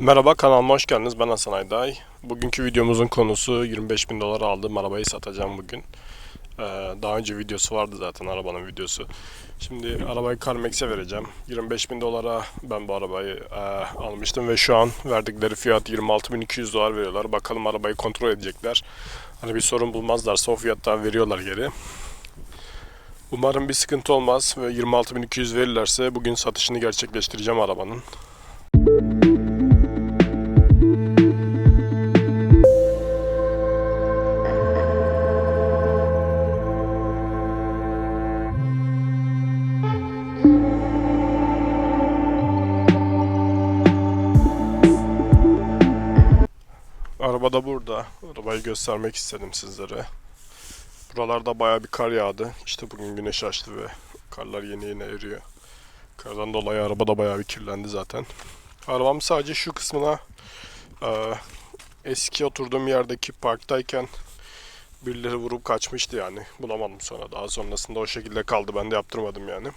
Merhaba kanalıma hoş geldiniz. Ben Hasan Ayday. Bugünkü videomuzun konusu 25 bin dolara aldığım arabayı satacağım bugün. Ee, daha önce videosu vardı zaten arabanın videosu. Şimdi arabayı CarMax'e vereceğim. 25 bin dolara ben bu arabayı e, almıştım ve şu an verdikleri fiyat 26.200 dolar veriyorlar. Bakalım arabayı kontrol edecekler. Hani bir sorun bulmazlarsa o fiyattan veriyorlar geri. Umarım bir sıkıntı olmaz ve 26.200 verirlerse bugün satışını gerçekleştireceğim arabanın. Araba da burada. Arabayı göstermek istedim sizlere. Buralarda baya bir kar yağdı. İşte bugün güneş açtı ve karlar yeni yeni eriyor. Kardan dolayı araba da baya bir kirlendi zaten. Arabam sadece şu kısmına e, eski oturduğum yerdeki parktayken birileri vurup kaçmıştı yani. Bulamadım sonra. Daha sonrasında o şekilde kaldı. Ben de yaptırmadım yani.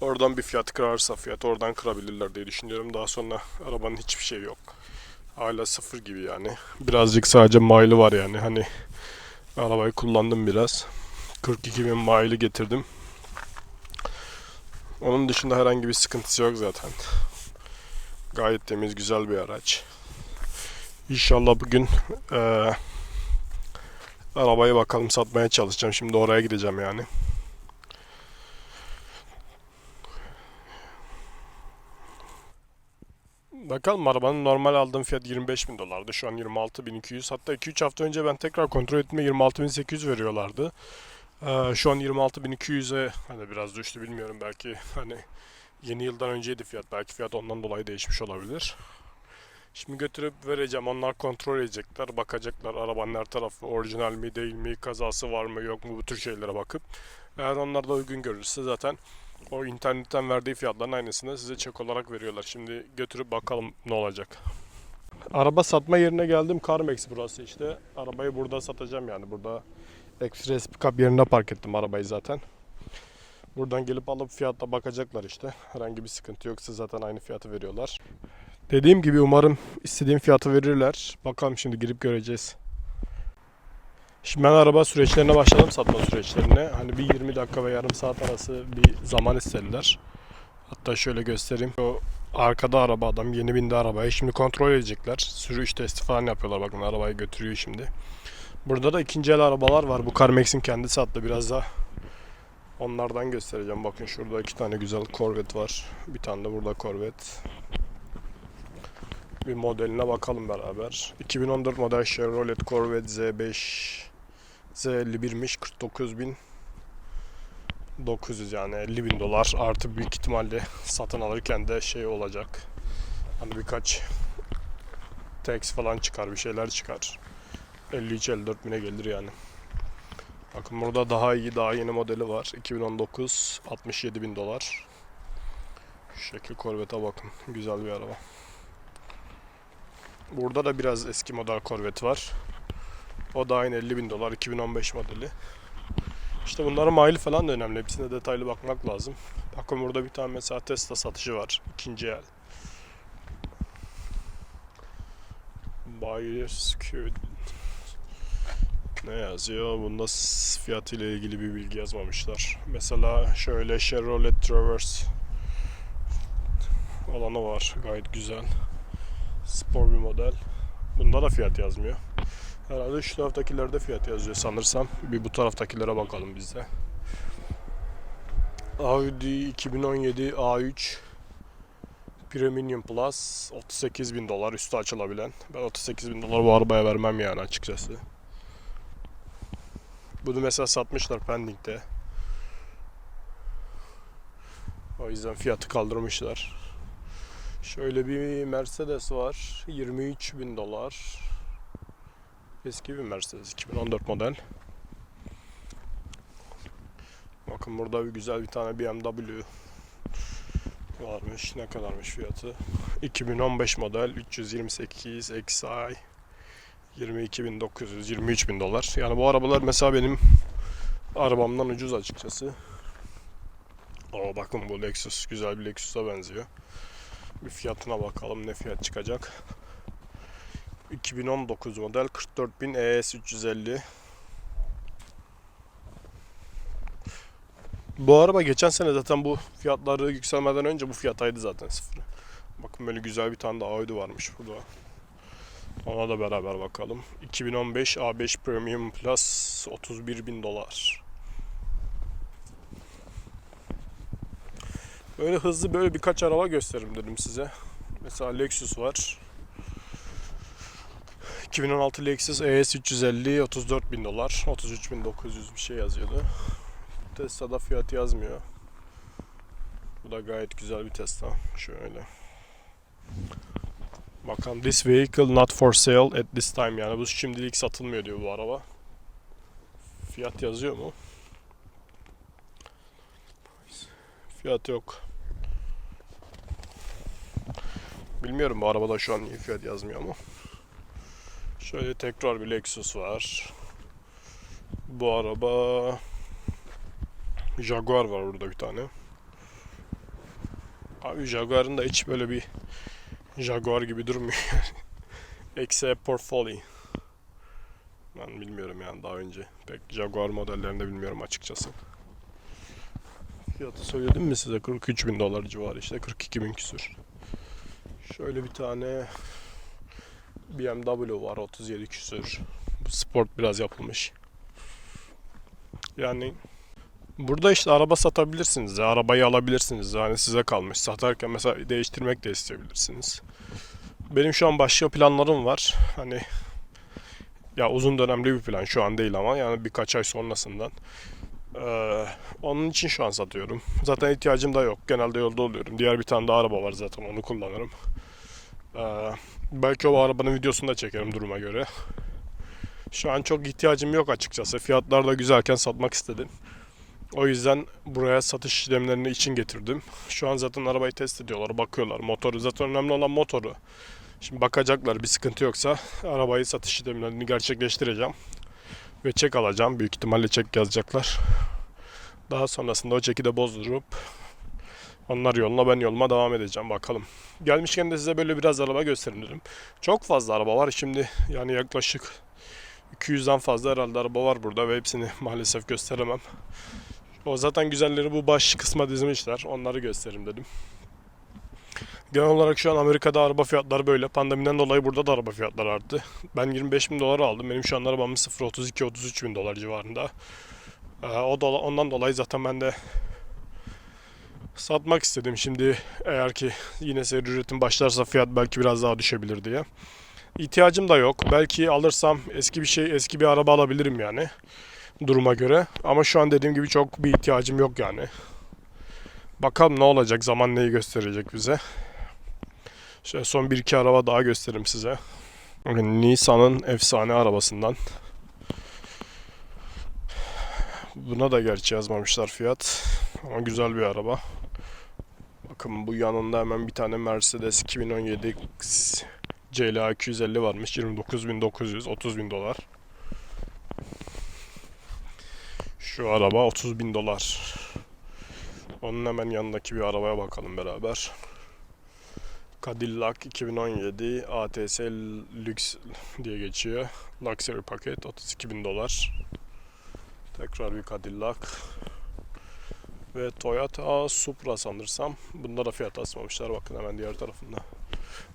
Oradan bir fiyat kırarsa fiyat oradan kırabilirler diye düşünüyorum. Daha sonra arabanın hiçbir şey yok. Hala sıfır gibi yani. Birazcık sadece mile'ı var yani. Hani arabayı kullandım biraz. 42 bin mile'ı getirdim. Onun dışında herhangi bir sıkıntısı yok zaten. Gayet temiz, güzel bir araç. İnşallah bugün eee arabayı bakalım satmaya çalışacağım. Şimdi oraya gideceğim yani. Bakalım arabanın normal aldığım fiyat 25 bin dolardı. Şu an 26 bin 200. Hatta 2-3 hafta önce ben tekrar kontrol ettiğimde 26 bin 800 veriyorlardı. Ee, şu an 26 bin 200'e hani biraz düştü bilmiyorum. Belki hani yeni yıldan önceydi fiyat. Belki fiyat ondan dolayı değişmiş olabilir. Şimdi götürüp vereceğim. Onlar kontrol edecekler. Bakacaklar arabanın her tarafı orijinal mi değil mi, kazası var mı yok mu bu tür şeylere bakıp. Eğer onlar da uygun görürse zaten o internetten verdiği fiyatların aynısını size çek olarak veriyorlar. Şimdi götürüp bakalım ne olacak. Araba satma yerine geldim. CarMax burası işte. Arabayı burada satacağım yani. Burada Express Pickup yerine park ettim arabayı zaten. Buradan gelip alıp fiyatla bakacaklar işte. Herhangi bir sıkıntı yoksa zaten aynı fiyatı veriyorlar. Dediğim gibi umarım istediğim fiyatı verirler. Bakalım şimdi girip göreceğiz. Şimdi ben araba süreçlerine başladım satma süreçlerine. Hani bir 20 dakika ve yarım saat arası bir zaman istediler. Hatta şöyle göstereyim. O arkada araba adam yeni bindi arabaya. Şimdi kontrol edecekler. Sürüş testi falan yapıyorlar. Bakın arabayı götürüyor şimdi. Burada da ikinci el arabalar var. Bu CarMax'in kendisi hatta biraz da onlardan göstereceğim. Bakın şurada iki tane güzel Corvette var. Bir tane de burada Corvette. Bir modeline bakalım beraber. 2014 model Chevrolet Corvette Z5 Z51'miş 49 bin 900 yani 50 bin dolar artı büyük ihtimalle satın alırken de şey olacak. Hani birkaç tax falan çıkar bir şeyler çıkar. 53-54 bine gelir yani. Bakın burada daha iyi daha yeni modeli var. 2019 67 bin dolar. Şu şekil Corvette'a bakın. Güzel bir araba. Burada da biraz eski model Corvette var o da aynı 50 bin dolar 2015 modeli. İşte bunların maili falan da önemli. Hepsine detaylı bakmak lazım. Bakın burada bir tane mesela Tesla satışı var. ikinci el. Buyer's. Ne yazıyor? Bunda s- fiyatıyla ilgili bir bilgi yazmamışlar. Mesela şöyle Chevrolet Traverse olanı var. Gayet güzel. Spor bir model. Bunda da fiyat yazmıyor. Herhalde şu taraftakilerde fiyat yazıyor sanırsam. Bir bu taraftakilere bakalım biz de. Audi 2017 A3 Premium Plus 38 bin dolar üstü açılabilen. Ben 38 bin dolar bu arabaya vermem yani açıkçası. Bunu mesela satmışlar Pending'de. O yüzden fiyatı kaldırmışlar. Şöyle bir Mercedes var. 23 bin dolar. Eski bir Mercedes 2014 model. Bakın burada bir güzel bir tane BMW varmış. Ne kadarmış fiyatı? 2015 model 328 XI 22.900 23.000 dolar. Yani bu arabalar mesela benim arabamdan ucuz açıkçası. Aa bakın bu Lexus güzel bir Lexus'a benziyor. Bir fiyatına bakalım ne fiyat çıkacak. 2019 model 44000 ES 350. Bu araba geçen sene zaten bu fiyatları yükselmeden önce bu fiyattaydı zaten sıfırı. Bakın böyle güzel bir tane de Audi varmış burada. Ona da beraber bakalım. 2015 A5 Premium Plus 31 bin dolar. Böyle hızlı böyle birkaç araba gösteririm dedim size. Mesela Lexus var. 2016 Lexus ES 350 34 bin dolar. 33.900 bir şey yazıyordu. Tesla'da fiyat yazmıyor. Bu da gayet güzel bir Tesla. Şöyle. Bakalım this vehicle not for sale at this time yani bu şimdilik satılmıyor diyor bu araba. Fiyat yazıyor mu? Fiyat yok. Bilmiyorum bu arabada şu an niye fiyat yazmıyor mu? Şöyle tekrar bir Lexus var. Bu araba Jaguar var burada bir tane. Abi Jaguar'ın da hiç böyle bir Jaguar gibi durmuyor. Exe Portfolio. Ben bilmiyorum yani daha önce. Pek Jaguar modellerini de bilmiyorum açıkçası. Fiyatı söyledim mi size? 43 bin dolar civarı işte. 42 bin küsür. Şöyle bir tane BMW var 37 küsür. Bu sport biraz yapılmış. Yani burada işte araba satabilirsiniz. ya, Arabayı alabilirsiniz. Yani size kalmış. Satarken mesela değiştirmek de isteyebilirsiniz. Benim şu an başka planlarım var. Hani ya uzun dönemli bir plan şu an değil ama yani birkaç ay sonrasından. Ee, onun için şu an satıyorum. Zaten ihtiyacım da yok. Genelde yolda oluyorum. Diğer bir tane daha araba var zaten onu kullanırım. Ee, belki o arabanın videosunu da çekerim duruma göre. Şu an çok ihtiyacım yok açıkçası. Fiyatlar da güzelken satmak istedim. O yüzden buraya satış işlemlerini için getirdim. Şu an zaten arabayı test ediyorlar, bakıyorlar. Motoru zaten önemli olan motoru. Şimdi bakacaklar bir sıkıntı yoksa arabayı satış işlemlerini gerçekleştireceğim. Ve çek alacağım. Büyük ihtimalle çek yazacaklar. Daha sonrasında o çeki de bozdurup onlar yoluna ben yoluma devam edeceğim bakalım. Gelmişken de size böyle biraz araba göstereyim. Çok fazla araba var şimdi yani yaklaşık 200'den fazla herhalde araba var burada ve hepsini maalesef gösteremem. O zaten güzelleri bu baş kısma dizmişler. Onları göstereyim dedim. Genel olarak şu an Amerika'da araba fiyatları böyle. Pandemiden dolayı burada da araba fiyatları arttı. Ben 25 bin dolar aldım. Benim şu an arabamın 0.32-33 bin dolar civarında. Ee, o dola, ondan dolayı zaten ben de satmak istedim. Şimdi eğer ki yine seri üretim başlarsa fiyat belki biraz daha düşebilir diye. İhtiyacım da yok. Belki alırsam eski bir şey, eski bir araba alabilirim yani duruma göre. Ama şu an dediğim gibi çok bir ihtiyacım yok yani. Bakalım ne olacak, zaman neyi gösterecek bize. Şöyle son bir iki araba daha göstereyim size. Bakın Nissan'ın efsane arabasından. Buna da gerçi yazmamışlar fiyat. Ama güzel bir araba. Bakın bu yanında hemen bir tane Mercedes 2017 CLA 250 varmış. 29.900, 30.000 dolar. Şu araba 30 bin dolar. Onun hemen yanındaki bir arabaya bakalım beraber. Cadillac 2017 ATS Lux diye geçiyor. Luxury paket 32 bin dolar. Tekrar bir Cadillac. Ve Toyota Supra sanırsam. Bunda da fiyat asmamışlar bakın hemen diğer tarafında.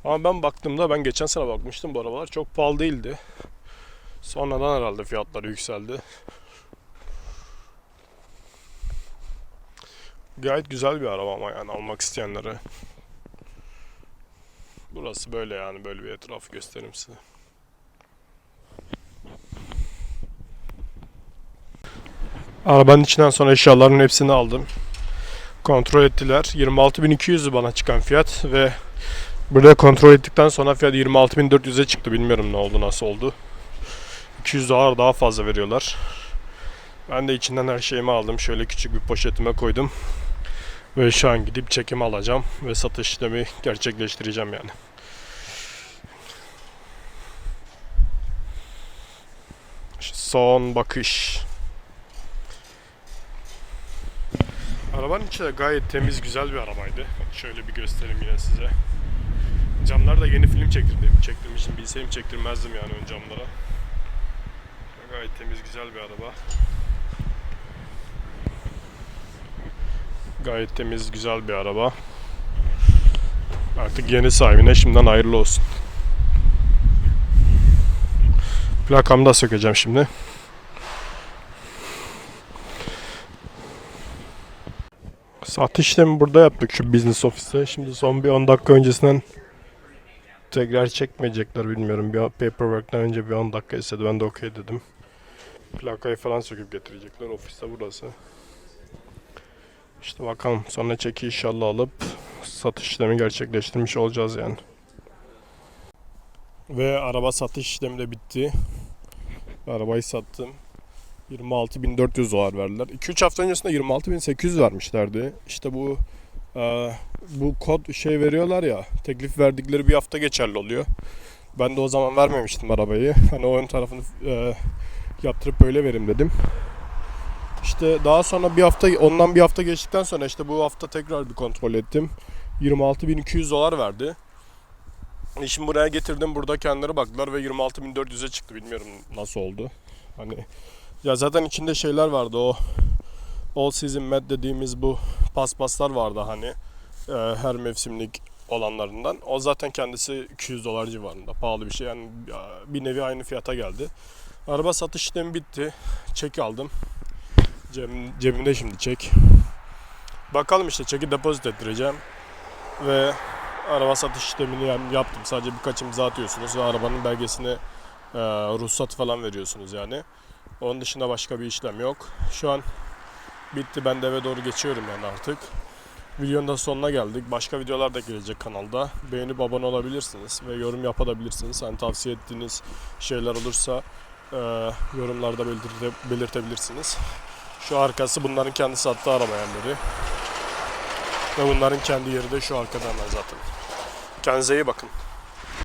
Ama ben baktığımda ben geçen sene bakmıştım bu arabalar çok pahalı değildi. Sonradan herhalde fiyatları yükseldi. Gayet güzel bir araba ama yani almak isteyenlere. Burası böyle yani böyle bir etrafı göstereyim size. Arabanın içinden sonra eşyaların hepsini aldım. Kontrol ettiler. 26.200'ü bana çıkan fiyat ve burada kontrol ettikten sonra fiyat 26.400'e çıktı. Bilmiyorum ne oldu nasıl oldu. 200 dolar daha fazla veriyorlar. Ben de içinden her şeyimi aldım. Şöyle küçük bir poşetime koydum. Ve şu an gidip çekim alacağım ve satış işlemi gerçekleştireceğim yani. Son bakış. Arabanın içi de gayet temiz, güzel bir arabaydı. Şöyle bir göstereyim yine size. Camlar da yeni film çektirdim. Çektirmişim. Bilseydim çektirmezdim yani ön camlara. Gayet temiz güzel bir araba. Gayet temiz güzel bir araba. Artık yeni sahibine şimdiden hayırlı olsun. Plakamı da sökeceğim şimdi. Satış işlemi burada yaptık şu business ofiste. Şimdi son bir 10 dakika öncesinden tekrar çekmeyecekler bilmiyorum. Bir paperwork'tan önce bir 10 dakika istedi. Ben de okey dedim. Plakayı falan söküp getirecekler. Ofiste burası. İşte bakalım sonra çeki inşallah alıp satış işlemi gerçekleştirmiş olacağız yani. Ve araba satış işlemi de bitti. Arabayı sattım. 26.400 dolar verdiler. 2-3 hafta öncesinde 26.800 vermişlerdi. İşte bu e, bu kod şey veriyorlar ya teklif verdikleri bir hafta geçerli oluyor. Ben de o zaman vermemiştim arabayı. Hani o ön tarafını e, yaptırıp böyle verim dedim. İşte daha sonra bir hafta ondan bir hafta geçtikten sonra işte bu hafta tekrar bir kontrol ettim. 26.200 dolar verdi. Şimdi buraya getirdim. Burada kendileri baktılar ve 26.400'e çıktı. Bilmiyorum nasıl oldu. Hani ya zaten içinde şeyler vardı o All Season Mat dediğimiz bu paspaslar vardı hani e, her mevsimlik olanlarından. O zaten kendisi 200 dolar civarında pahalı bir şey yani bir nevi aynı fiyata geldi. Araba satış işlemi bitti. Çek aldım. Cebim, cebimde şimdi çek. Bakalım işte çeki depozit ettireceğim. Ve araba satış işlemini yaptım. Sadece birkaç imza atıyorsunuz ve arabanın belgesini e, ruhsat falan veriyorsunuz yani. Onun dışında başka bir işlem yok. Şu an bitti. Ben de eve doğru geçiyorum yani artık. Videonun da sonuna geldik. Başka videolar da gelecek kanalda. Beğenip abone olabilirsiniz ve yorum yapabilirsiniz. Hani tavsiye ettiğiniz şeyler olursa e, yorumlarda belirte, belirtebilirsiniz. Şu arkası bunların kendi sattığı araba yerleri. Ve bunların kendi yeri de şu arkada hemen zaten. Kendinize iyi bakın.